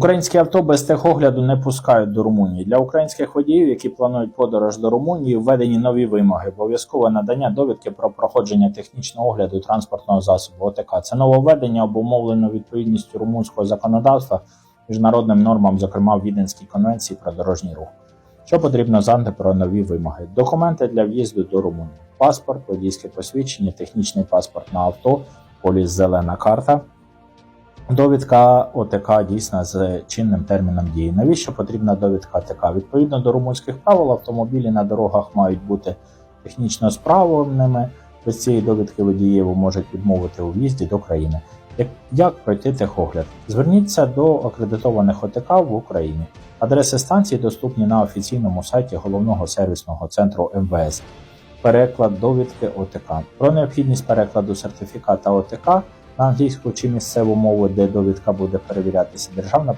Українські авто без техогляду не пускають до Румунії. Для українських водіїв, які планують подорож до Румунії, введені нові вимоги. Обов'язкове надання довідки про проходження технічного огляду транспортного засобу ОТК. Це нововведення обумовлено відповідністю румунського законодавства міжнародним нормам, зокрема в Віденській конвенції про дорожній рух. Що потрібно знати про нові вимоги? Документи для в'їзду до Румунії: паспорт, водійське посвідчення, технічний паспорт на авто, поліс зелена карта. Довідка ОТК дійсна з чинним терміном дії. Навіщо потрібна довідка ОТК? Відповідно до румунських правил, автомобілі на дорогах мають бути технічно справними. Без цієї довідки водієву можуть відмовити у в'їзді до країни. Як, пройти техогляд? Зверніться до акредитованих ОТК в Україні. Адреси станцій доступні на офіційному сайті головного сервісного центру МВС. Переклад довідки ОТК. Про необхідність перекладу сертифіката ОТК на англійську чи місцеву мову, де довідка буде перевірятися. Державна